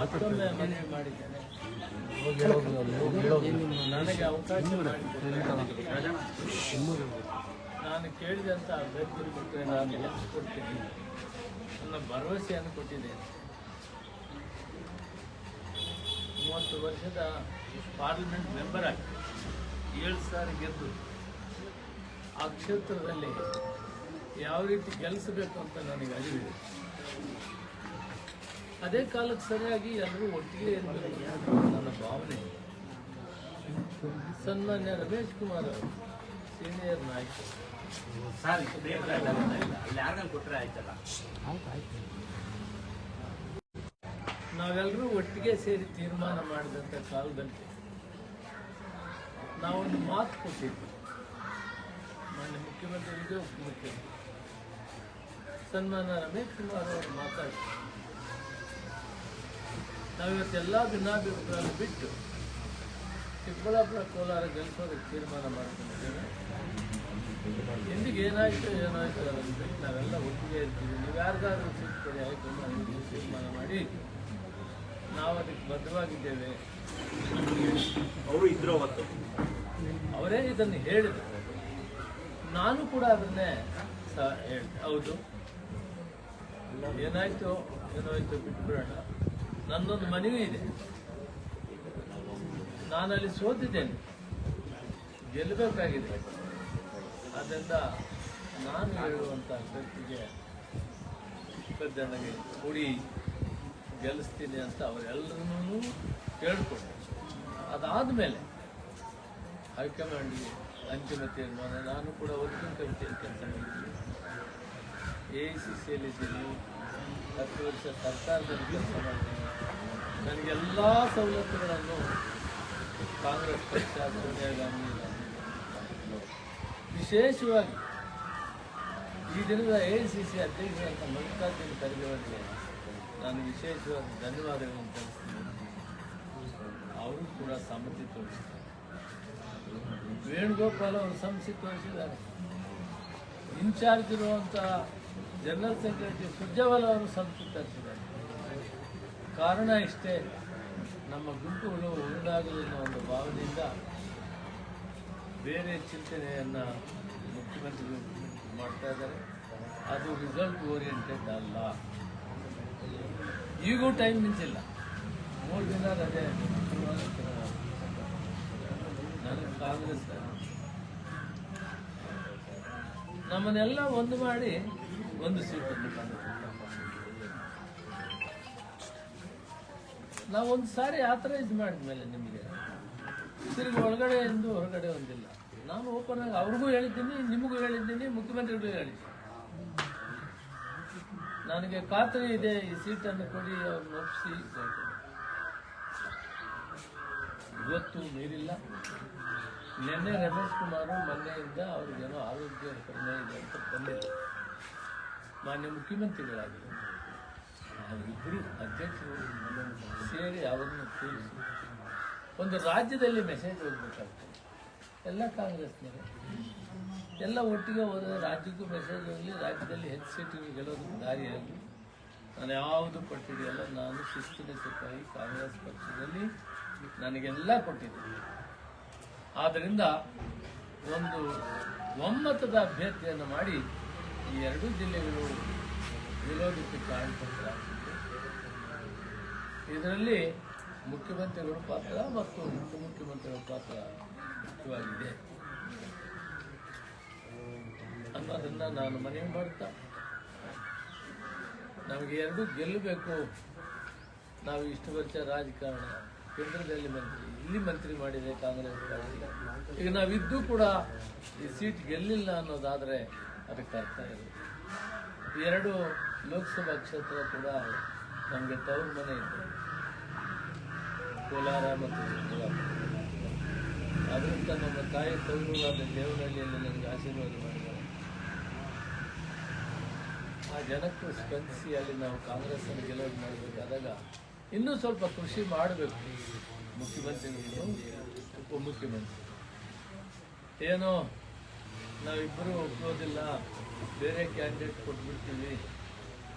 ಮತ್ತೊಮ್ಮೆ ಮನವಿ ಮಾಡಿದ್ದೇನೆ ನನಗೆ ಅವಕಾಶ. ನಾನು ಕೇಳಿದಂಥ ಅಭ್ಯರ್ಥಿ ಬಿಟ್ಟರೆ ನಾನು ಗೆಲ್ಲಿಸ್ಕೊಡ್ತೀನಿ. ನನ್ನ ಭರವಸೆಯನ್ನು ಕೊಟ್ಟಿದ್ದೇನೆ ಮೂವತ್ತು ವರ್ಷದ ಪಾರ್ಲಿಮೆಂಟ್ ಮೆಂಬರ್ ಆಗಿ ಏಳು ಸಾರಿ ಗೆದ್ದು ಆ ಕ್ಷೇತ್ರದಲ್ಲಿ ಯಾವ ರೀತಿ ಗೆಲ್ಲಿಸಬೇಕು ಅಂತ ನನಗೆ ಅರಿವಿದೆ. ಅದೇ ಕಾಲಕ್ಕೆ ಸರಿಯಾಗಿ ಎಲ್ಲರೂ ಒಟ್ಟಿಗೆ ಇರಬೇಕು. ನನ್ನ ಭಾವನೆ. ಸನ್ಮಾನ್ಯ ರಮೇಶ್ ಕುಮಾರ್ ಅವರು ಸೀನಿಯರ್ ನಾಯಕರು ಆಯ್ತಲ್ಲ? ನಾವೆಲ್ಲರೂ ಒಟ್ಟಿಗೆ ಸೇರಿ ತೀರ್ಮಾನ ಮಾಡಿದಂಥ ಕಾಲದಲ್ಲಿ ನಾವೊಂದು ಮಾತು ಕೊಟ್ಟಿದ್ವಿ. ಮಾನ್ಯ ಮುಖ್ಯಮಂತ್ರಿಗಳಿಗೆ ಉಪಮುಖ್ಯಮಂತ್ರಿ. ಸನ್ಮಾನ ರಮೇಶ್ ಕುಮಾರ್ ಅವರು ಮಾತಾಡಿ ನಾವಿವತ್ತೆಲ್ಲ ಭಿನ್ನಾಭಿಪ್ರಾಯ ಬಿಟ್ಟು ಚಿಕ್ಕಬಳ್ಳಾಪುರ ಕೋಲಾರ ಗೆಲ್ಲಿಸೋದಕ್ಕೆ ತೀರ್ಮಾನ ಮಾಡ್ಕೊಂಡಿದ್ದೇವೆ. ಎಂದಿಗೆ ಏನಾಯಿತು ಏನಾಯಿತು ಬಿಟ್ಟು ನಾವೆಲ್ಲ ಒಟ್ಟಿಗೆ ಇರ್ತೀವಿ. ನೀವು ಯಾರಿಗಾದ್ರೂ ಸೀಟ್ ಕೊಡಿ ಆಯಿತು ಅಂತ ನೀವು ತೀರ್ಮಾನ ಮಾಡಿ. ನಾವು ಅದಕ್ಕೆ ಬದ್ಧವಾಗಿದ್ದೇವೆ. ಅವರು ಇದ್ರು ಅವತ್ತು. ಅವರೇ ಇದನ್ನು ಹೇಳಿದರು. ನಾನು ಕೂಡ ಅದನ್ನೇ ಸಹ ಹೇಳಿದೆ. ಹೌದು. ಏನಾಯ್ತು ಏನಾಯ್ತು ಬಿಟ್ಬಿಡೋಣ. ನನ್ನೊಂದು ಮನವಿ ಇದೆ. ನಾನಲ್ಲಿ ಸೋತಿದ್ದೇನೆ. ಗೆಲ್ಲಬೇಕಾಗಿದೆ. ಆದ್ದರಿಂದ ನಾನು ಹೇಳುವಂಥ ಅಭ್ಯರ್ಥಿಗೆ ಜನಗೆ ಕೂಡಿ, ಗೆಲ್ಲಿಸ್ತೀನಿ ಅಂತ ಅವರೆಲ್ಲರನ್ನೂ ಕೇಳಿಕೊಂಡೆ, ಅದಾದಮೇಲೆ ಹೈಕಮಾಂಡ್ಗೆ ಅಂತಿಮ ತೀರ್ಮಾನ, ನಾನು ಕೂಡ ವರ್ಕಿಂಗ್ ಕಮಿಟಿಯಲ್ಲಿ ಕೆಲಸ ಮಾಡಿದ್ದೀನಿ. ಎ ಐ ಸಿ ಸಿಯಲ್ಲಿದ್ದೀನಿ ಹತ್ತು ವರ್ಷ ಸರ್ಕಾರದಲ್ಲಿ ಕೆಲಸ ಮಾಡಿದ್ದೀನಿ. ನನಗೆಲ್ಲ ಸವಲತ್ತುಗಳನ್ನು ಕಾಂಗ್ರೆಸ್ ಪಕ್ಷ, ಸೋನಿಯಾ ಗಾಂಧಿ ವಿಶೇಷವಾಗಿ ಈ ದಿನದ ಎ ಸಿ ಸಿ ಅಧ್ಯಕ್ಷರಂತ ಮಲ್ಲಿಕಾರ್ಜುನ ಖರ್ಗೆ ಅವರಿಗೆ ನಾನು ವಿಶೇಷವಾಗಿ ಧನ್ಯವಾದಗಳನ್ನು ತಿಳಿಸ್ತೀನಿ ಅವರು ಕೂಡ ಸಮ್ಮತಿ ತೋರಿಸಿದ್ದಾರೆ. ವೇಣುಗೋಪಾಲ್ ಅವರು ಸಮ್ಮತಿ ತೋರಿಸಿದ್ದಾರೆ. ಇನ್ಚಾರ್ಜ್ ಇರುವಂಥ ಜನರಲ್ ಸೆಕ್ರೆಟರಿ ಸುರ್ಜೇವಾಲ ಅವರು ಸಮ್ಮತಿ ತರಿಸಿದ್ದಾರೆ. ಕಾರಣ ಇಷ್ಟೇ, ನಮ್ಮ ಗುಂಪುಗಳು ಒಂದಾಗಲಿ ಅನ್ನೋ ಒಂದು ಭಾವನೆಯಿಂದ ಬೇರೆ ಚಿಂತನೆಯನ್ನು ಮುಖ್ಯಮಂತ್ರಿಗಳು ಮಾಡ್ತಾ ಇದ್ದಾರೆ. ಅದು ರಿಸಲ್ಟ್ ಓರಿಯೆಂಟೆಡ್ ಅಲ್ಲ. ಈಗೂ ಟೈಮ್ ನಿಂತಿಲ್ಲ. ಮೂರು ದಿನ ರಜೆ ನನಗೆ ಕಾಂಗ್ರೆಸ್ ನಮ್ಮನ್ನೆಲ್ಲ ಒಂದು ಮಾಡಿ ಒಂದು ಸೀಟನ್ನು ನಾವು ಒಂದು ಸಾರಿ ಆ ಥರ ಇದು ಮಾಡಿದ್ಮೇಲೆ ನಿಮಗೆ. ತಿರುಗಿ ಒಳಗಡೆ ಎಂದು ಹೊರಗಡೆ ಒಂದಿಲ್ಲ. ನಾನು ಓಪನ್ ಆಗಿ ಅವ್ರಿಗೂ ಹೇಳಿದ್ದೀನಿ, ನಿಮಗೂ ಹೇಳಿದ್ದೀನಿ, ಮುಖ್ಯಮಂತ್ರಿಗಳಿಗೂ ಹೇಳಿದ್ದೀನಿ. ನನಗೆ ಖಾತ್ರಿ ಇದೆ ಈ ಸೀಟನ್ನು ಕೊಡಿ, ಅವ್ರನ್ನ ಒಪ್ಪಿಸಿ. ಇವತ್ತು ನೀರಿಲ್ಲ. ನಿನ್ನೆ ರಮೇಶ್ ಕುಮಾರ್ ಮೊನ್ನೆಯಿಂದ ಅವ್ರಿಗೇನೋ ಆರೋಗ್ಯ ಕಡಿಮೆ ಇದೆ ಅಂತ ಬಂದಿಲ್ಲ ಮಾನ್ಯ ಮುಖ್ಯಮಂತ್ರಿಗಳಾಗಿದೆ ಅವರಿಬ್ಬರು ಅಧ್ಯಕ್ಷರು ಸೇರಿ ಅವರನ್ನು ಕೂರಿಸಿ ಒಂದು ರಾಜ್ಯದಲ್ಲಿ ಮೆಸೇಜ್ ಹೋಗ್ಬೇಕಾಗ್ತದೆ. ಎಲ್ಲ ಕಾಂಗ್ರೆಸ್ನವರು. ಎಲ್ಲ ಒಟ್ಟಿಗೆ ಹೋದರೆ ರಾಜ್ಯಕ್ಕೂ ಮೆಸೇಜ್ ಹೋಗಲಿ, ರಾಜ್ಯದಲ್ಲಿ ಹೆಚ್ಚು ಸೀಟಿಗೆ ಗೆಲ್ಲೋದಕ್ಕೆ ದಾರಿಯಾಗಲಿ ನಾನು ಯಾವುದು ಕೊಟ್ಟಿದೆಯಲ್ಲ, ನಾನು ಶಿಸ್ತಿನ ಸಿಪಾಯಿ ಕಾಂಗ್ರೆಸ್ ಪಕ್ಷದಲ್ಲಿ ನನಗೆಲ್ಲ ಕೊಟ್ಟಿದ್ದೀನಿ. ಆದ್ದರಿಂದ ಒಂದು ಒಮ್ಮತದ ಅಭ್ಯರ್ಥಿಯನ್ನು ಮಾಡಿ ಈ ಎರಡೂ ಜಿಲ್ಲೆಗಳು ವಿರೋಧಕ್ಕೆ ಕಾರಣಕರ್ತರಾಗಿದ್ದು ಇದರಲ್ಲಿ ಮುಖ್ಯಮಂತ್ರಿಗಳ ಪಾತ್ರ ಮತ್ತು ಉಪಮುಖ್ಯಮಂತ್ರಿಗಳ ಪಾತ್ರ ಮುಖ್ಯವಾಗಿದೆ. ಅನ್ನೋದನ್ನು ನಾನು ಮನವಿ ಮಾಡ್ತಾ, ನಮಗೆ ಎರಡು ಗೆಲ್ಲಬೇಕು. ನಾವು ಇಷ್ಟು ವರ್ಷ ರಾಜಕಾರಣ, ಕೇಂದ್ರದಲ್ಲಿ ಮಂತ್ರಿ, ಇಲ್ಲಿ ಮಂತ್ರಿ ಮಾಡಿದೆ ಕಾಂಗ್ರೆಸ್ ಪಾರ್ಟಿ ಈಗ ನಾವಿದ್ದು ಕೂಡ ಈ ಸೀಟ್ ಗೆಲ್ಲಿಲ್ಲ ಅನ್ನೋದಾದರೆ ಅದಕ್ಕೆ ಅರ್ಥ ಇಲ್ಲ ಎರಡು ಲೋಕಸಭಾ ಕ್ಷೇತ್ರ ಕೂಡ ನಮಗೆ ತವರು ಮನೆ ಇದೆ. ಕೋಲಾರ ಮತ್ತು ಅದರಿಂದ ನಮ್ಮ ತಾಯಿ ತವರೂರಾದ ದೇವನಹಳ್ಳಿಯಲ್ಲಿ ನನಗೆ ಆಶೀರ್ವಾದ ಮಾಡಿದ್ದಾರೆ. ಆ ಜನಕ್ಕೂ ಸ್ಪಂದಿಸಿ ಅಲ್ಲಿ ನಾವು ಕಾಂಗ್ರೆಸ್ಸನ್ನು ಗೆಲುವು ಮಾಡಬೇಕಾದಾಗ ಇನ್ನೂ ಸ್ವಲ್ಪ ಕೃಷಿ ಮಾಡಬೇಕು. ಮುಖ್ಯಮಂತ್ರಿಗಳು ಉಪಮುಖ್ಯಮಂತ್ರಿ ಏನೋ ನಾವಿಬ್ಬರೂ ಒಪ್ಪೋದಿಲ್ಲ. ಬೇರೆ ಕ್ಯಾಂಡಿಡೇಟ್ ಕೊಟ್ಬಿಡ್ತೀವಿ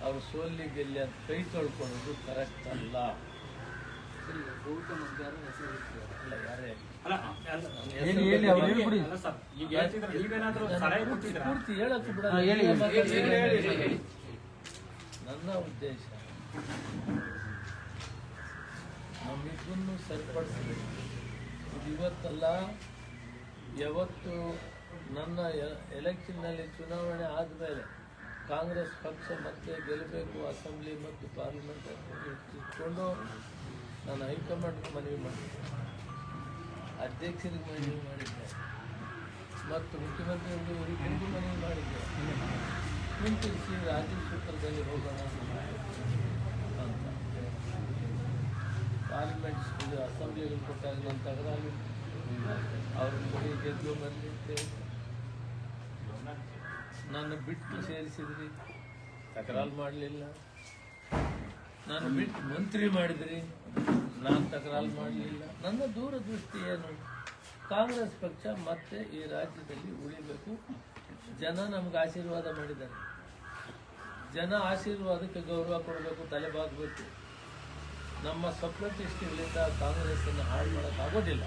ಅವ್ರು ಸೋಲಿ ಗೆಲ್ಲಿ ಅಂತ ಕೈ ತೊಳ್ಕೊಳ್ಳೋದು ಕರೆಕ್ಟ್ ಅಲ್ಲ. ನನ್ನ ಉದ್ದೇಶ ನಮ್ಮಿಬ್ಬರನ್ನು ಸರಿಪಡಿಸಬೇಕು. ಇದು ಇವತ್ತಲ್ಲ ಯಾವತ್ತು ನನ್ನ ಎಲೆಕ್ಷನ್ನಲ್ಲಿ ಚುನಾವಣೆ ಆದಮೇಲೆ ಕಾಂಗ್ರೆಸ್ ಪಕ್ಷ ಮತ್ತೆ ಗೆಲ್ಲಬೇಕು ಅಸೆಂಬ್ಲಿ ಮತ್ತು ಪಾರ್ಲಿಮೆಂಟ್ ಇಟ್ಕೊಂಡು ನಾನು ಹೈಕಮಾಂಡ್ಗೆ ಮನವಿ ಮಾಡಿದ್ದೆ. ಅಧ್ಯಕ್ಷರಿಗೆ ಮನವಿ ಮಾಡಿದ್ದೆ. ಮತ್ತು ಮುಖ್ಯಮಂತ್ರಿಗಳು ಇವರಿಗೂ ಮನವಿ ಮಾಡಿದ್ದೆ. ಹಿಂತಿರುಗಿಸಿ ರಾಜ್ಯ ಸೂತ್ರದಲ್ಲಿ ಹೋಗೋಣ ಅಂತ ಪಾರ್ಲಿಮೆಂಟ್ ಇದು ಅಸೆಂಬ್ಲಿಗಳು ಕೊಟ್ಟಾಗ ನಾನು ತಗರಾಗಿ ಅವ್ರ ಗೆದ್ದು ಬಂದಿದ್ದೆ. ನನ್ನ ಬಿಟ್ಟು ಸೇರಿಸಿದ್ರಿ. ತಕರಾರು ಮಾಡಲಿಲ್ಲ. ನಾನು ಬಿಟ್ಟು ಮಂತ್ರಿ ಮಾಡಿದ್ರಿ. ನಾನು ತಕರಾರು ಮಾಡಲಿಲ್ಲ. ನನ್ನ ದೂರದೃಷ್ಟಿ ಏನು ಕಾಂಗ್ರೆಸ್ ಪಕ್ಷ ಮತ್ತೆ ಈ ರಾಜ್ಯದಲ್ಲಿ ಉಳಿಬೇಕು. ಜನ ನಮ್ಗೆ ಆಶೀರ್ವಾದ ಮಾಡಿದ್ದಾರೆ. ಜನ ಆಶೀರ್ವಾದಕ್ಕೆ ಗೌರವ ಕೊಡಬೇಕು, ತಲೆ ಬಾಗಬೇಕು. ನಮ್ಮ ಸ್ವಪ್ರತಿಷ್ಠೆಗಳಿಂದ ಕಾಂಗ್ರೆಸ್ಸನ್ನು ಹಾಳು ಮಾಡೋಕ್ಕಾಗೋದಿಲ್ಲ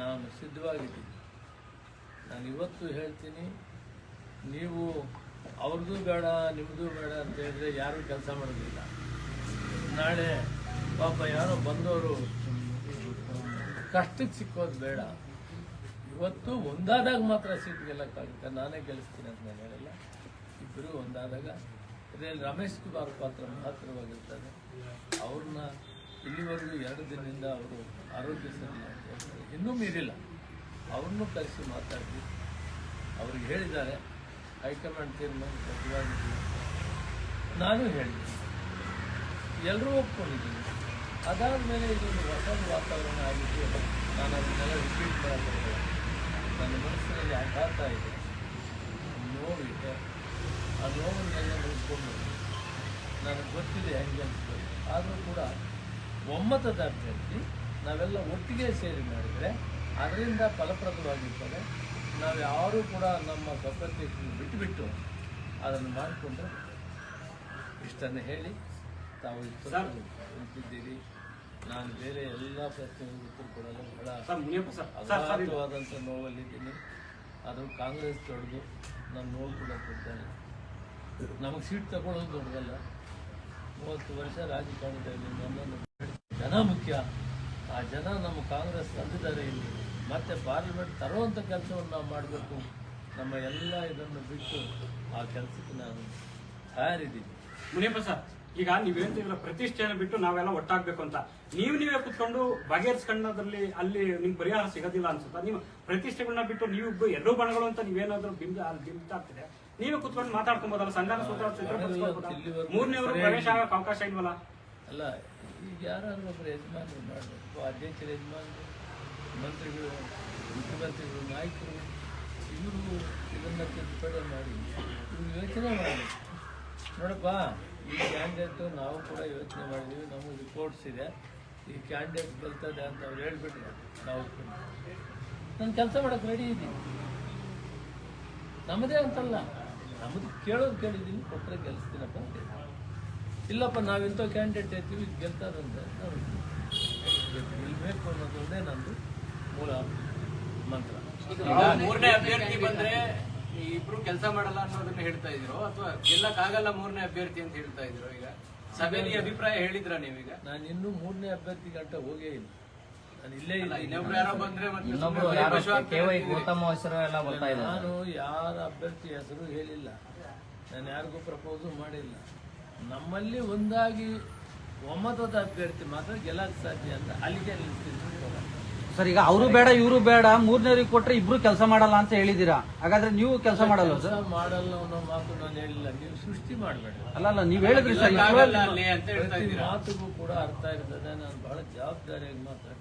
ನಾನು ಸಿದ್ಧವಾಗಿದ್ದೀನಿ. ನಾನು ಇವತ್ತು ಹೇಳ್ತೀನಿ ನೀವು ಅವ್ರದ್ದು ಬೇಡ ನಿಮ್ಮದು ಬೇಡ ಅಂತ ಹೇಳಿದ್ರೆ ಯಾರೂ ಕೆಲಸ ಮಾಡೋದಿಲ್ಲ. ನಾಳೆ ಪಾಪ ಯಾರೋ ಬಂದವರು ಕಷ್ಟಕ್ಕೆ ಸಿಕ್ಕೋದು ಬೇಡ. ಇವತ್ತು ಒಂದಾದಾಗ ಮಾತ್ರ ಸೀಟ್ ಗೆಲ್ಲಕ್ಕಾಗುತ್ತೆ. ನಾನೇ ಗೆಲ್ಲಿಸ್ತೀನಿ ಅಂತ ನಾನು ಹೇಳಲ್ಲ. ಇಬ್ಬರು ಒಂದಾದಾಗ ಇದರಲ್ಲಿ ರಮೇಶ್ ಕುಮಾರ್ ಪಾತ್ರ ಮಹತ್ತರವಾಗಿರ್ತಾರೆ ಅವ್ರನ್ನ ಇಲ್ಲಿವರೆಗೂ ಎರಡು ದಿನದಿಂದ ಅವರು ಆರೋಗ್ಯ ಸರಿ. ಇನ್ನೂ ಮೀರಿಲ್ಲ. ಅವ್ರನ್ನೂ ಕರೆಸಿ ಮಾತಾಡಿ. ಅವ್ರಿಗೆ ಹೇಳಿದ್ದಾರೆ ಹೈಕಮಾಂಡ್ ತೀರ್ಮಾನ ನಾನು ಹೇಳಿದ್ದೀನಿ ಎಲ್ಲರೂ ಒಪ್ಕೊಂಡಿದ್ದೀನಿ. ಅದಾದಮೇಲೆ ಇದೊಂದು ಹೊಸ ವಾತಾವರಣ ಆಗಿದ್ದು ನಾನು ಅದನ್ನೆಲ್ಲ ರಿಪೀಟ್ ಮಾಡಬಹುದು. ನನ್ನ ಮನಸ್ಸಿನಲ್ಲಿ ಆಘಾತ ಇದೆ. ನೋವಿದೆ. ಆ ನೋವನ್ನೆಲ್ಲ ನೋಡಿಕೊಂಡು ನನಗೆ ಗೊತ್ತಿದೆ ಹೆಂಗೆ ಅನಿಸ್ತದೆ ಆದರೂ ಕೂಡ ಒಮ್ಮತದ ಅಭ್ಯರ್ಥಿ ನಾವೆಲ್ಲ ಒಟ್ಟಿಗೆ ಸೇರಿ ಮಾಡಿದರೆ ಅದರಿಂದ ಫಲಪ್ರದವಾಗಿರ್ತದೆ. ನಾವು ಯಾರೂ ಕೂಡ ನಮ್ಮ ಸ್ವಪ್ರತಿಷ್ಠೆಯನ್ನು ಬಿಟ್ಟುಬಿಟ್ಟು ಅದನ್ನು ಮಾಡಿಕೊಂಡ್ರೆ ಇಷ್ಟನ್ನು ಹೇಳಿ ತಾವು ಇಷ್ಟಿದ್ದೀರಿ ನಾನು ಬೇರೆ ಎಲ್ಲ ಪ್ರಶ್ನೆಗಳಿಗೆ ಉತ್ತರ ಕೊಡಲು ಬಹಳ ಅಗಾಧವಾದಂಥ ನೋವಲ್ಲಿದ್ದೀನಿ. ಅದು ಕಾಂಗ್ರೆಸ್ ದೊಡ್ಡದು ನಾನು ನೋವು ಕೂಡ ಕೊಡ್ತೇನೆ ನಮಗೆ ಸೀಟ್ ತಗೊಳ್ಳೋದು ದೊಡ್ಡದಲ್ಲ. ಮೂವತ್ತು ವರ್ಷ ರಾಜಕಾರಣದಲ್ಲಿ ನನ್ನನ್ನು ಜನ ಮುಖ್ಯ. ಆ ಜನ ನಮ್ಮ ಕಾಂಗ್ರೆಸ್ ತಂದಿದ್ದಾರೆ ಇಲ್ಲಿ. ಮತ್ತೆ ಪಾರ್ಲಿಮೆಂಟ್ ತರುವಂಥ ಕೆಲಸವನ್ನು ನಾವು ಮಾಡಬೇಕು. ನಮ್ಮ ಎಲ್ಲ ಇದನ್ನು ಬಿಟ್ಟು ಆ ಕೆಲಸಕ್ಕೆ ನಾನು ತಯಾರಿದ್ದೀನಿ. ಮುನಿಯಪ್ಪ ಸರ್ ಈಗ ನೀವು ಹೇಳ್ತಿದ್ರ ಪ್ರತಿಷ್ಠೆಯನ್ನು ಬಿಟ್ಟು ನಾವೆಲ್ಲ ಒಟ್ಟಾಗಬೇಕು ಅಂತ. ನೀವು ನೀವೇ ಕುತ್ಕೊಂಡು ಬಗೆಹರಿಸ್ಕೊಂಡದ್ರಲ್ಲಿ ಅಲ್ಲಿ ನಿಮ್ಗೆ ಪರಿಹಾರ ಸಿಗೋದಿಲ್ಲ ಅನ್ಸುತ್ತಾ? ನೀವು ಪ್ರತಿಷ್ಠೆಗಳನ್ನ ಬಿಟ್ಟು ನೀವು ಎರಡು ಬಣಗಳು ಅಂತ ನೀವೇನಾದ್ರೂ ಬಿಂಬ ಅಲ್ಲಿ ಆಗ್ತಿದೆ. ನೀವೇ ಕುತ್ಕೊಂಡು ಮಾತಾಡ್ಕೊಬೋದಲ್ಲ? ಸಂಧಾನ ಸೂತ್ರ ಮೂರನೇವರು ಪ್ರವೇಶ ಆಗೋಕೆ ಅವಕಾಶ ಇಲ್ವಲ್ಲ? ಅಲ್ಲ ಈಗ ಯಾರಾದ್ರೂ ಒಬ್ಬರು ಯಜಮಾನರು ಮಾಡಬೇಕು. ಅಧ್ಯಕ್ಷರ ಯಜಮಾನರು ಮಂತ್ರಿಗಳು, ಮುಖ್ಯಮಂತ್ರಿಗಳು, ನಾಯಕರು, ಇವರು ಇದನ್ನ ತಿದ್ದುಪಡಿ ಮಾಡಿ, ಇವ್ರು ಯೋಚನೆ ಮಾಡಿ. ನೋಡಪ್ಪ, ಈ ಕ್ಯಾಂಡಿಡೇಟ್ ನಾವು ಕೂಡ ಯೋಚನೆ ಮಾಡಿದ್ದೀವಿ ನಮಗೆ ರಿಪೋರ್ಟ್ಸ್ ಇದೆ. ಈ ಕ್ಯಾಂಡಿಡೇಟ್ ಬರ್ತದೆ ಅಂತ ಅವ್ರು ಹೇಳ್ಬಿಟ್ರೆ ನಾವು ನಾನು ಕೆಲಸ ಮಾಡೋಕೆ ರೆಡಿ ಇದ್ದೀನಿ. ನಮ್ಮದೇ ಅಂತಲ್ಲ. ನಮ್ಮದು ಕೇಳೋದು ಕೇಳಿದ್ದೀನಿ ಕೊಟ್ಟರೆ ಗೆಲ್ಲಿಸ್ತೀನಪ್ಪ ಅಂತ. ಇಲ್ಲಪ್ಪ ನಾವಿಂಥ ಕ್ಯಾಂಡಿಡೇಟ್ ಇರ್ತೀವಿ, ಗೆಲ್ತಾರಂತ ನಾವು ಗೆಲ್ಲಬೇಕು ಅನ್ನೋದೊಂದೇ ನಂದು ಮೂಲ ಮಂತ್ರ. ಮೂರನೇ ಅಭ್ಯರ್ಥಿ ಬಂದ್ರೆ ಇಬ್ರು ಕೆಲಸ ಮಾಡಲ್ಲ ಅನ್ನೋದನ್ನ ಹೇಳ್ತಾ ಇದ್ರು ಅಥವಾ ಗೆಲ್ಲಕ್ಕಾಗಲ್ಲ ಮೂರನೇ ಅಭ್ಯರ್ಥಿ ಅಂತ ಹೇಳ್ತಾ ಇದ್ರು ಈಗ? ಸಭೆಯಲ್ಲಿ ಅಭಿಪ್ರಾಯ ಹೇಳಿದ್ರ ನೀವೀಗ? ನಾನು ಇನ್ನು ಮೂರನೇ ಅಭ್ಯರ್ಥಿ ಗಂಟ ಹೋಗೇ ಇಲ್ಲ. ನಾನು ಇಲ್ಲೇ ಇನ್ನೊಬ್ರು ಯಾರೋ ಬಂದ್ರೆ ನಾನು ಯಾರ ಅಭ್ಯರ್ಥಿ ಹೆಸರು ಹೇಳಿಲ್ಲ. ನಾನು ಯಾರಿಗೂ ಪ್ರಪೋಸು ಮಾಡಿಲ್ಲ. ನಮ್ಮಲ್ಲಿ ಒಂದಾಗಿ ಒಮ್ಮತದ ಅಭ್ಯರ್ಥಿ ಮಾತ್ರ ಗೆಲ್ಲಕ್ಕೆ ಸಾಧ್ಯ ಅಂತ ಅಲ್ಲಿಗೆ ನಿಲ್ಸ್ತೀನಿ ಸರ್ ಈಗ ಅವರು ಬೇಡ ಇವರು ಬೇಡ ಮೂರನೇವ್ರಿಗೆ ಕೊಟ್ರೆ ಇಬ್ರು ಕೆಲಸ ಮಾಡಲ್ಲ ಅಂತ ಹೇಳಿದೀರಾ? ಹಾಗಾದ್ರೆ ನೀವು ಕೆಲಸ ಮಾಡಲ್ಲ ಸರ್? ಮಾಡಲ್ಲ ಅನ್ನೋ ಮಾತು ನಾನು ಹೇಳಿಲ್ಲ. ನೀವು ಸೃಷ್ಟಿ ಮಾಡಬೇಡ. ಅಲ್ಲ ಅಲ್ಲ ನೀವು ಹೇಳಿದ್ರಿ ಸರ್ ಮಾತುಗೂ ಕೂಡ ಅರ್ಥ ಇರ್ತದೆ ನಾನು ಬಹಳ ಜವಾಬ್ದಾರಿಯಾಗಿ ಮಾತಾಡ್ತೀನಿ.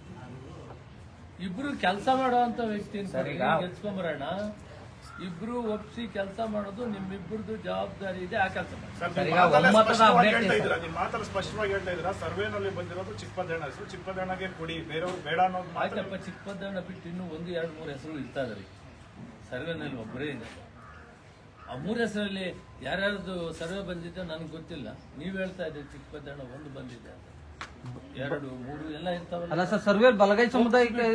ಇಬ್ರು ಕೆಲಸ ಮಾಡುವಂತ ವ್ಯಕ್ತಿ ಗೆಲ್ಸ್ಕೊಂಬರೋಣ ಇಬ್ರು ಒಪ್ಸಿ ಕೆಲಸ ಮಾಡೋದು ನಿಮ್ಮಿಬ್ಬರದು ಜವಾಬ್ದಾರಿ ಇದೆ ಆ ಕೆಲಸ ಈಗ ಮಾತಲ್ಲೇ ಒಮ್ಮತದ ಸ್ಪಷ್ಟವಾಗಿ ಹೇಳ್ತಾ ಇದ್ದೀರಾ? ಸರ್ವೇನಲ್ಲಿ ಬಂದಿರೋದು ಚಿಕ್ಕಪದಣ್ಣ ಹೆಸರು. ಚಿಕ್ಕಪದಣ್ಣಗೆ ಕೊಡಿ. ಬೇರೆಯವ್ರು ಬೇಡ ಅನ್ನೋದು ಮಾತ್ರ ಆಯ್ತಪ್ಪ ಚಿಕ್ಕಪದ್ದಣ್ಣ ಬಿಟ್ಟು ಇನ್ನೂ ಒಂದು ಎರಡು ಮೂರು ಹೆಸರು ಇರ್ತಾ ಸರ್ವೆ ಸರ್ವೆನಲ್ಲಿ ಒಬ್ಬರೇ ಇದೆ ಆ ಮೂರು ಹೆಸರಲ್ಲಿ ಯಾರ್ಯಾರ್ದು ಸರ್ವೆ ಬಂದಿದ್ದೆ ನನಗೆ ಗೊತ್ತಿಲ್ಲ. ನೀವು ಹೇಳ್ತಾ ಇದ್ದೀರಿ ಚಿಕ್ಕಪದಣ್ಣ ಒಂದು ಬಂದಿದೆ ಅಂತ. ಅಲ್ಲ ಸರ್ ಸರ್ವೇಲ್ ಬಲಗೈ ಸಮುದಾಯಕ್ಕೆ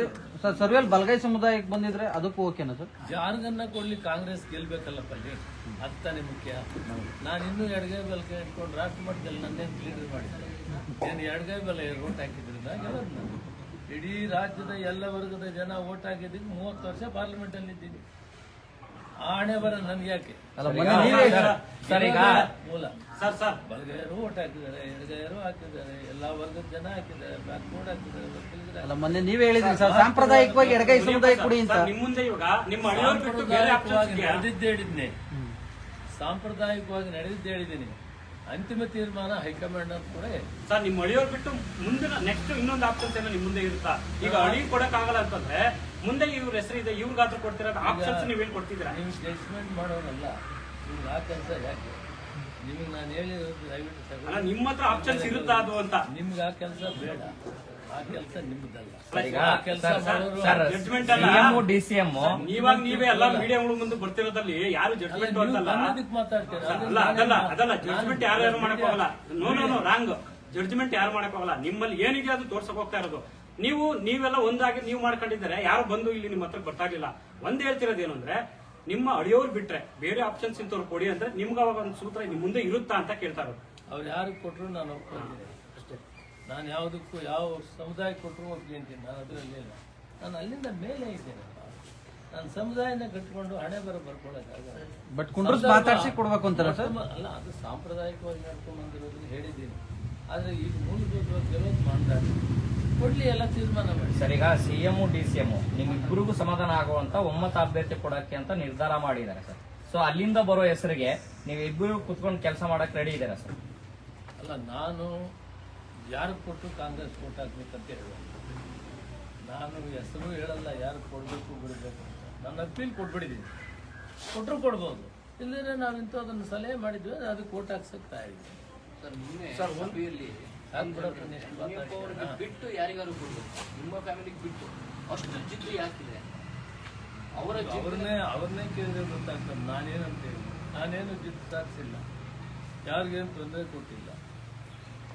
ಸರ್ ಸರ್ವೇಲ್ ಬಲಗೈ ಸಮುದಾಯಕ್ಕೆ ಬಂದಿದ್ರೆ ಅದಕ್ಕೂ ಓಕೆನಾ ಸರ್? ಜಾರ್ಗನ್ನ ಕೊಡ್ಲಿ ಕಾಂಗ್ರೆಸ್ ಗೆಲ್ಬೇಕಲ್ಲಪ್ಪ ಅಲ್ಲಿ? ಅದ್ ಮುಖ್ಯ. ನಾನು ಇನ್ನೂ ಎಡಗೈ ಕೈ ಇಟ್ಕೊಂಡು ರಾಷ್ಟ್ರ ಮಟ್ಟದಲ್ಲಿ ನನ್ನೇನು ಲೀಡರ್ ಮಾಡಿದ್ದೆ ಏನು ಎಡಗೈ ಬಲ ಓಟ್ ಹಾಕಿದ್ರಿಂದ ಗೆಲ್ಲೋದು ನಾನು. ಇಡೀ ರಾಜ್ಯದ ಎಲ್ಲ ವರ್ಗದ ಜನ ಓಟ್ ಹಾಕಿದ್ದೀನಿ ಮೂವತ್ತು ವರ್ಷ ಪಾರ್ಲಿಮೆಂಟ್ ಅಲ್ಲಿ ಇದ್ದೀನಿ. ಆ ಹಣೆ ಬರ ನನ್ಗೆ ಯಾಕೆ? ಸರ್ ಈಗ ಮೂಲ. Sir sir. ಓಟ್ ಹಾಕಿದ್ದಾರೆ ಎಡಗೈಯರು ಹಾಕಿದ್ದಾರೆ ಎಲ್ಲಾ ವರ್ಗದ ಜನ ಹಾಕಿದ್ದಾರೆ ಅಲ್ಲ ಮೊನ್ನೆ ನೀವೇ ಹೇಳಿದ್ರಿ ಸರ್ ಸಾಂಪ್ರದಾಯಿಕವಾಗಿ ಎಡಗೈ ಸಮುದಾಯ ಕೊಡಿ ಅಂತ. ಸರ್, ನಿಮ್ ಮುಂದೆ ಇವಾಗ ನಿಮ್ಮ ಅಳಿಯೋರು ಬಿಟ್ಟು ಬೇರೆ ಸಾಂಪ್ರದಾಯಿಕವಾಗಿ ನಡೆದಿದ್ದು ಹೇಳಿದ್ನೆ ಸಾಂಪ್ರದಾಯಿಕವಾಗಿ ನಡೆದಿದ್ದು ಹೇಳಿದ್ದೀನಿ ಅಂತಿಮ ತೀರ್ಮಾನ ಹೈಕಮಾಂಡ್ ಅಂತ ಕೂಡ ಸರ್ ನಿಮ್ಮ ಅಳಿಯೋರು ಬಿಟ್ಟು ಮುಂದಿನ ನೆಕ್ಸ್ಟ್ ಇನ್ನೊಂದು ಆಪ್ಷನ್ಸ್ ಏನೋ ನಿಮ್ ಮುಂದೆ ಇರುತ್ತಾ? ಈಗ ಅಳಿ ಕೊಡಕ್ ಆಗಲ್ಲ ಅಂತಂದ್ರೆ ಮುಂದೆ ಇವ್ರ ಹೆಸರು ಇದೆ ಇವ್ರಿಗಾದ್ರೂ ಕೊಡ್ತೀರಾ? ಆಪ್ಷನ್ಸ್ ನೀವೇನ್ ಕೊಡ್ತಿದ್ದೀರಾ? ನೀವು ಜಡ್ಜ್ಮೆಂಟ್ ಮಾಡೋರಲ್ಲ ನಿಮ್ಗೆ ಆ ಕೆಲಸ ಯಾಕೆ? ನಿಮ್ಗೆ ನಾನು ಹೇಳಿರೋದು ದಯವಿಟ್ಟು ನಿಮ್ಮ ಹತ್ರ ಆಪ್ಷನ್ಸ್ ಇರುತ್ತಾ ಅದು ಅಂತ? ನಿಮ್ಗೆ ಆ ಕೆಲಸ ಬೇಡ. ಕೆಲಸ ಮಾಡೋರು ಜಡ್ಜ್ಮೆಂಟ್ ಅಲ್ಲ. ನೀವಾಗ ನೀವೇ ಎಲ್ಲ ಮೀಡಿಯಾಗಳು ಮುಂದೆ ಬರ್ತಿರೋದ್ರಲ್ಲಿ ಯಾರು ಜಡ್ಜ್ಮೆಂಟ್ ಅಂತಲ್ಲ? ಅಲ್ಲ ಅದಲ್ಲ ಅದಲ್ಲ ಜಡ್ಜ್ಮೆಂಟ್ ಯಾರು ಯಾರು ಮಾಡಕ್ ಹೋಗಲ್ಲ. No no no wrong judgement ಯಾರು ಮಾಡಕ್ ಹೋಗಲ್ಲ. ನಿಮ್ಮಲ್ಲಿ ಏನಿದೆ ಅದು ತೋರ್ಸಕ್ ಹೋಗ್ತಾ ಇರೋದು. ನೀವು ನೀವೆಲ್ಲ ಒಂದಾಗಿ ನೀವು ಮಾಡ್ಕೊಂಡಿದ್ರೆ ಯಾರು ಬಂದು ಇಲ್ಲಿ ನಿಮ್ಮ ಹತ್ರ ಬರ್ತಾಗ್ಲಿಲ್ಲ. ಒಂದ್ ಹೇಳ್ತಿರೋದು ಏನು ಅಂದ್ರೆ ನಿಮ್ಮ ಅಳಿಯೋರ್ ಬಿಟ್ರೆ ಬೇರೆ ಆಪ್ಷನ್ಸ್ ಇಂತವ್ರು ಕೊಡಿ ಅಂದ್ರೆ ನಿಮ್ಗೆ ಅವಾಗ ಒಂದು ಸೂತ್ರ ನಿಮ್ ಮುಂದೆ ಇರುತ್ತಾ ಅಂತ ಕೇಳ್ತಾರ ಇರೋದು. ಅವ್ರು ಯಾರು ಕೊಟ್ಟರು ನಾನು ನಾನು ಯಾವುದಕ್ಕೂ ಯಾವ ಸಮುದಾಯ ಕೊಟ್ಟರು ಒಪ್ಕೊಂತೀನಿ ನಾನು ಅದರಲ್ಲಿ ಇಲ್ಲ. ನಾನು ಅಲ್ಲಿಂದ ಮೇಲೆ ಇದ್ದೇನೆ. ನಾನು ಸಮುದಾಯನ ಕಟ್ಕೊಂಡು ಹಣೆ ಬರ ಬರ್ಕೊಳ್ಳೋಕ್ಕಾಗಲ್ಲ ಬಟ್ ಕುಂಡ್ರಸ್ ಮಾತಾಡ್ಸಿ ಕೊಡ್ಬೇಕು ಅಂತಾರ ಸರ್? ಅಲ್ಲ ಅದು ಸಾಂಪ್ರದಾಯಿಕವಾಗಿ ನಡ್ಕೊಂಡು ಬಂದಿರೋದನ್ನ ಹೇಳಿದ್ದೀನಿ. ಆದರೆ ಈಗ ಮೂಲಭೂತವಾಗಿ ಕೆಲವೊಂದು ಮಾಡ್ತಾ ಕೊಡ್ಲಿ ಎಲ್ಲ ತೀರ್ಮಾನ ಮಾಡಿ. ಸರ್ ಈಗ ಸಿಎಂ ಡಿಸಿಎಂ ನಿಮ್ಮಿಬ್ಬರಿಗೂ ಸಮಾಧಾನ ಆಗುವಂತ ಒಮ್ಮತ ಅಭ್ಯರ್ಥಿ ಕೊಡಕ್ಕೆ ಅಂತ ನಿರ್ಧಾರ ಮಾಡಿದ್ದಾರೆ ಸರ್. ಸೊ ಅಲ್ಲಿಂದ ಬರೋ ಹೆಸರಿಗೆ ನೀವು ಇಬ್ಬರು ಕುತ್ಕೊಂಡು ಕೆಲಸ ಮಾಡಕ್ಕೆ ರೆಡಿ ಇದ್ದೀರಾ ಸರ್? ಅಲ್ಲ ನಾನು ಯಾರು ಕೊಟ್ಟು ಕಾಂಗ್ರೆಸ್ ವೋಟ್ ಹಾಕ್ಬೇಕಂತ ಹೇಳುವ? ನಾನು ಹೆಸರು ಹೇಳಲ್ಲ ಯಾರು ಕೊಡಬೇಕು ಬಿಡಬೇಕು ಅಂತ. ನನ್ನ ಅಪೀಲ್ ಕೊಟ್ಬಿಟ್ಟಿದ್ದೀನಿ. ಕೊಟ್ಟರು ಕೊಡ್ಬೋದು. ಇಲ್ಲದ್ರೆ ನಾವು ಅದನ್ನು ಸಲಹೆ ಮಾಡಿದ್ವಿ ಅದಕ್ಕೆ ವೋಟ್ ಹಾಕ್ಸಕ್ ಇದೆ. ಸರ್ ನಿನ್ನೆ ಸಭೆಯಲ್ಲಿ ಹಾಕ್ಬಿಡೋದು ನೆಕ್ಸ್ಟ್ ಮುನಿಯಪ್ಪ ಅವ್ರಿಗೆ ಬಿಟ್ಟು ಯಾರಿಗಾರು ಕೊಡ್ಬೇಕು ನಿಮ್ಮ ಫ್ಯಾಮಿಲಿಗೆ ಬಿಟ್ಟು. ಅಷ್ಟು ಜಿದ್ದು ಯಾಕಿದೆ ಅವರ ಅವ್ರನ್ನೇ ಅವ್ರನ್ನೇ ಕೇಳಿದ್ರೆ ಗೊತ್ತಾಗ್ತದೆ. ನಾನೇನಂತ ಹೇಳಿ. ನಾನೇನು ಜಿದ್ದು ಸಾಧಿಸಿಲ್ಲ. ಯಾರಿಗೇನು ತೊಂದರೆ ಕೊಟ್ಟಿಲ್ಲ.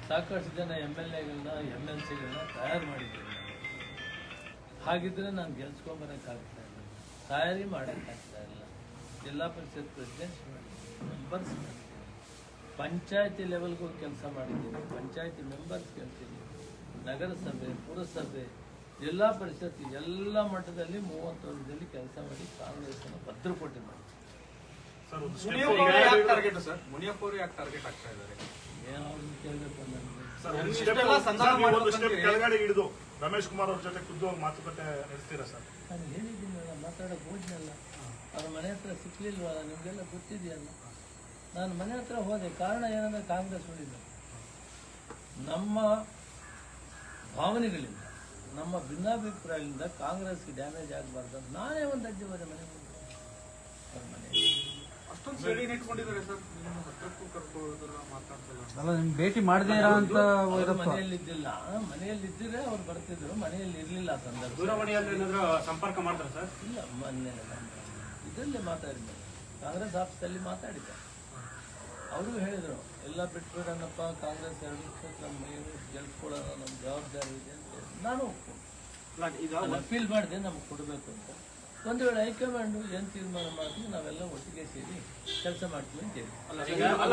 ಸಾಕಷ್ಟು ಜನ ಎಂ ಎಲ್ ಎಗಳನ್ನ ಎಂ ಎಲ್ ಸಿಗಳನ್ನ ತಯಾರು ಮಾಡಿದ್ದೀನಿ ನಾನು. ಹಾಗಿದ್ರೆ ನಾನು ಗೆಲ್ಸ್ಕೊಂಬರಕ್ಕಾಗ್ತಾ ಇಲ್ಲ. ತಯಾರಿ ಮಾಡೋಕ್ಕಾಗ್ತಾ ಇಲ್ಲ. ಜಿಲ್ಲಾ ಪರಿಷತ್ ಪ್ರೆಸಿಡೆಂಟ್ಸ್ ಮಾಡಿದ್ದೀನಿ ಮೆಂಬರ್ಸ್ ಪಂಚಾಯತಿ ಲೆವೆಲ್ಗೂ ಕೆಲಸ ಮಾಡಿದ್ದೀನಿ. ಪಂಚಾಯತಿ ಮೆಂಬರ್ಸ್ ಕೇಳ್ತೀನಿ ನಗರಸಭೆ ಪುರಸಭೆ ಜಿಲ್ಲಾ ಪರಿಷತ್ ಎಲ್ಲ ಮಟ್ಟದಲ್ಲಿ ಮೂವತ್ತು ವರ್ಷದಲ್ಲಿ ಕೆಲಸ ಮಾಡಿ ಕಾಂಗ್ರೆಸ್ಸನ್ನು ಭದ್ರಕೋಟೆ ಮಾಡಿ ಮುನಿಯಪ್ಪ ಅವರು ಯಾಕೆ ಟಾರ್ಗೆಟ್ ಆಗ್ತಾ ಇದ್ದಾರೆ? ಒಂದು ಕೆಳಗಡೆ ಹಿಡಿದು ರಮೇಶ್ ಕುಮಾರ್ ಅವ್ರ ಜೊತೆ ಖುದ್ದು ಮಾತುಕತೆ ನಡೆಸ್ತೀರಾ ಸರ್ ನಾನು ಹೇಳಿದ್ದೀನಲ್ಲ ಮಾತಾಡೋಕೆ ಹೋದ್ನಲ್ಲ. ಅವ್ರ ಮನೆ ಹತ್ರ ಸಿಕ್ಕಲಿಲ್ವಲ್ಲ ನಿಮಗೆಲ್ಲ ಗೊತ್ತಿದೆಯಲ್ಲ. ನಾನು ಮನೆ ಹತ್ರ ಹೋದೆ. ಕಾರಣ ಏನಂದ್ರೆ ಕಾಂಗ್ರೆಸ್ ಉಳಿದ ನಮ್ಮ ಭಾವನೆಗಳಿಂದ ನಮ್ಮ ಭಿನ್ನಾಭಿಪ್ರಾಯದಿಂದ ಕಾಂಗ್ರೆಸ್ಗೆ ಡ್ಯಾಮೇಜ್ ಆಗಬಾರ್ದು ಅಂತ ನಾನೇ ಒಂದು ಅಜ್ಜಿ ಹೋದೆ ಮನೆ ಮುಂದೆ ಅವ್ರ ಮನೆ. ಅಲ್ಲ ನಿಮ್ ಭೇಟಿ ಮಾಡದೇ ಇರೋ ಅಂತ ಅವ್ರ ಮನೆಯಲ್ಲಿದ್ದಿಲ್ಲ. ಮನೆಯಲ್ಲಿ ಇದ್ದಿದ್ರೆ ಅವ್ರು ಬರ್ತಿದ್ರು. ಮನೆಯಲ್ಲಿ ಇರ್ಲಿಲ್ಲ ಆ ಸಂದರ್ಭ ದೂರವಾಣಿಯಲ್ಲಿ ಏನಾದ್ರು ಸಂಪರ್ಕ ಮಾಡ್ತಾರೆ ಸರ್? ಇಲ್ಲ ಮೊನ್ನೆ ಇದರಲ್ಲೇ ಮಾತಾಡಿದ್ದೆ. ಕಾಂಗ್ರೆಸ್ ಆಫೀಸಲ್ಲಿ ಮಾತಾಡಿದ್ದೆ. ಅವರು ಹೇಳಿದ್ರು ಎಲ್ಲ ಬಿಟ್ಬಿಡೋಣಪ್ಪ ಕಾಂಗ್ರೆಸ್ ಎರಡು ನಮ್ಮ ಗೆಲ್ಸ್ಕೊಳ್ಳೋಣ ನಮ್ಮ ಜವಾಬ್ದಾರಿ ಇದೆ ಅಂತ. ಹೇಳಿ. ನಾನು ಅಪೀಲ್ ಮಾಡಿದೆ ನಮ್ಗೆ ಕೊಡಬೇಕು ಅಂತ. ಒಂದು ವೇಳೆ ಹೈಕಮಾಂಡ್ ಏನು ತೀರ್ಮಾನ ಮಾಡ್ತೀವಿ ನಾವೆಲ್ಲ ಒಟ್ಟಿಗೆ ಸೇರಿ ಕೆಲಸ ಮಾಡ್ತೀವಿ ಅಂತ ಹೇಳಿ. ಅಲ್ಲ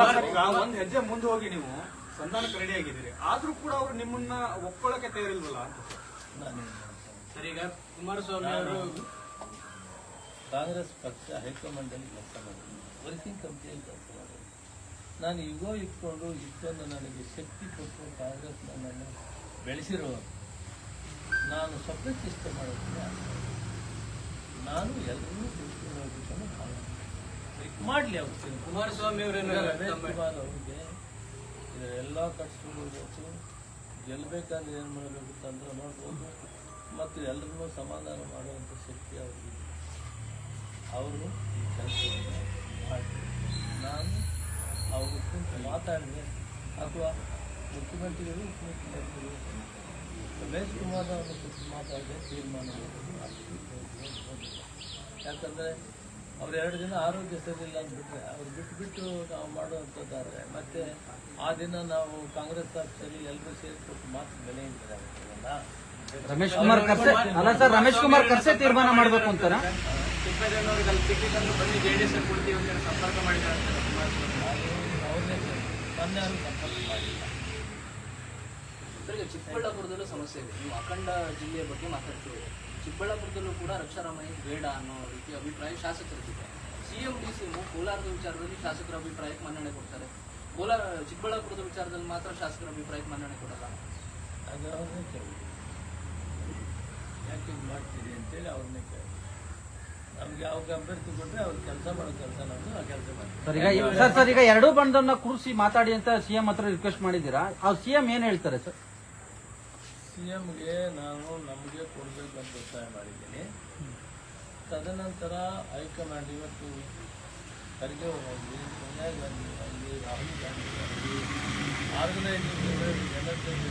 ಸರ್, ಈಗ ಒಂದ್ ಹೆಜ್ಜೆ ಮುಂದೆ ಹೋಗಿ ನೀವು ಸಂಧಾನಕ್ಕೆ ರೆಡಿ ಆಗಿದ್ದೀರಿ. ಆದ್ರೂ ಕೂಡ ಅವ್ರು ನಿಮ್ಮನ್ನ ಒಪ್ಕೊಳ್ಳಕ್ಕೆ ತಯಾರಿಲ್ವಲ್ಲ ಸರ್ ಈಗ ಕುಮಾರಸ್ವಾಮಿ ಅವರು ಕಾಂಗ್ರೆಸ್ ಪಕ್ಷ ಹೈಕಮಾಂಡಲ್ಲಿ ಕೆಲಸ ವರ್ಕಿಂಗ್ ಕಮಿಟಿಯಲ್ಲಿ ಕೆಲಸ ಮಾಡಿದ್ರು ನಾನು ಈಗೋ ಇಟ್ಕೊಂಡು ಇಷ್ಟೊಂದು ನನಗೆ ಶಕ್ತಿ ಕೊಟ್ಟು ಕಾಂಗ್ರೆಸ್ ನನ್ನನ್ನು ಬೆಳೆಸಿರುವ ನಾನು ಸ್ವಪ್ನ ಇಷ್ಟ ಮಾಡೋದಕ್ಕೆ ನಾನು ಎಲ್ಲರೂ ಭಾವನೆ ಮಾಡಲಿ ಅವ್ರು. ಕುಮಾರಸ್ವಾಮಿ ಅವರೇನು ಕಷ್ಟಗಳು ಅವ್ರಿಗೆ ಇದೆಲ್ಲ ಕಟ್ಸ್ಕೊಳ್ಬೇಕು ಗೆಲ್ಲಬೇಕಾದ್ರೆ ಏನು ಮಾಡಬೇಕು ತಂತ್ರ ಮಾಡ್ಬೋದು. ಮತ್ತು ಎಲ್ಲರನ್ನೂ ಸಮಾಧಾನ ಮಾಡುವಂಥ ಶಕ್ತಿ ಅವರಿಗೆ ಅವರು ಈ ಕೆಲಸವನ್ನು ಮಾಡಿ ನಾನು ಅವ್ರ ಮಾತಾಡಿದೆ. ಅಥವಾ ಮುಖ್ಯಮಂತ್ರಿಗಳು ಉಪಮುಖ್ಯಮಂತ್ರಿಗಳು ರಮೇಶ್ ಕುಮಾರ್ ಅವರ ಕುರಿತು ಮಾತಾಡಿದೆ ತೀರ್ಮಾನ ಯಾಕಂದರೆ ಅವ್ರು ಎರಡು ದಿನ ಆರೋಗ್ಯ ಸರಿಯಿಲ್ಲ ಅಂದ್ಬಿಟ್ರೆ ಅವ್ರು ಬಿಟ್ಟು ಬಿಟ್ಟು ನಾವು ಮಾಡುವಂಥದ್ದಾದ್ರೆ ಮತ್ತೆ ಆ ದಿನ ನಾವು ಕಾಂಗ್ರೆಸ್ ಪಕ್ಷದಲ್ಲಿ ಎಲ್ಲರೂ ಸೇರಿಕೊಟ್ಟು ಮಾತು ಬೆಲೆ ಇದ್ದಾಗಲ್ಲ ರಮೇಶ್ ಕುಮಾರ್ ಕರ್ಸೆ ಅಲ್ಲ ಸರ್ ರಮೇಶ್ ಕುಮಾರ್ ಕರ್ಸೆ ತೀರ್ಮಾನ ಮಾಡ್ಬೇಕು ಅಂತಾರ? ತಿಪ್ಪೇಸ್ವಾಮಿಯವ್ರಿಗೆ ಅಲ್ಲಿ ಟಿಕೆಟ್ ಅನ್ನು ಬನ್ನಿ ಜೆಡಿಎಸ್ ಕೊಡ್ತೀವಿ ಅಂತ ಸಂಪರ್ಕ ಮಾಡಿದ್ದಾರೆ ಮೊನ್ನೆ ಯಾರು ಸಂಪರ್ಕ ಮಾಡಿಲ್ಲ. ಈಗ ಚಿಕ್ಕಬಳ್ಳಾಪುರದಲ್ಲೂ ಸಮಸ್ಯೆ ಇದೆ. ನೀವು ಅಖಂಡ ಜಿಲ್ಲೆಯ ಬಗ್ಗೆ ಮಾತಾಡ್ತೀವಿ. ಚಿಕ್ಕಬಳ್ಳಾಪುರದಲ್ಲೂ ಕೂಡ ರಕ್ಷಾರಾಮಯ್ಯ ಬೇಡ ಅನ್ನೋ ರೀತಿಯ ಅಭಿಪ್ರಾಯ ಶಾಸಕರಿಗಿದೆ ಸಿಎಂ ಡಿ ಸಿ ಕೋಲಾರದ ವಿಚಾರದಲ್ಲಿ ಶಾಸಕರ ಅಭಿಪ್ರಾಯಕ್ಕೆ ಮನ್ನಣೆ ಕೊಡ್ತಾರೆ. ಕೋಲಾರ ಚಿಕ್ಕಬಳ್ಳಾಪುರದ ವಿಚಾರದಲ್ಲಿ ಮಾತ್ರ ಶಾಸಕರ ಅಭಿಪ್ರಾಯಕ್ಕೆ ಮನ್ನಣೆ ಕೊಡಲ್ಲ. ಕೇಳಿ. ಯಾಕೆ ಇದು ಮಾಡ್ತೀರಿ ಅಂತೇಳಿ ಅವ್ರನ್ನೇ ಕೇಳಿ. ನಮ್ಗೆ ಯಾವ ಅಭ್ಯರ್ಥಿ ಕೊಟ್ಟರೆ ಅವ್ರು ಕೆಲಸ ಮಾಡೋ ಕೆಲಸ ನಮ್ದು ಆ ಕೆಲಸ ಮಾಡ್ತೀವಿ. ಸರ್ ಈಗ ಸರ್ ಸರ್ ಈಗ ಎರಡೂ ಬಣ್ಣದನ್ನ ಕೂರಿಸಿ ಮಾತಾಡಿ ಅಂತ ಸಿಎಂ ಹತ್ರ ರಿಕ್ವೆಸ್ಟ್ ಮಾಡಿದ್ದೀರಾ? ಆ ಸಿಎಂ ಏನ್ ಹೇಳ್ತಾರೆ ಸರ್? ಸಿ ಎಮ್ಗೆ ನಾನು ನಮಗೆ ಕೊಡಬೇಕು ಅಂತ ಒತ್ತಾಯ ಮಾಡಿದ್ದೀನಿ. ತದನಂತರ ಹೈಕಮಾಂಡ್ ಇವತ್ತು ಖರ್ಗೆ ಹೋಗಿ ಸೋನಿಯಾ ಗಾಂಧಿ ಆಗಲಿ ರಾಹುಲ್ ಗಾಂಧಿ ಆರ್ಗನೈಸಿಂಗ್ ಎಮರ್ಜೆನ್ಸಿ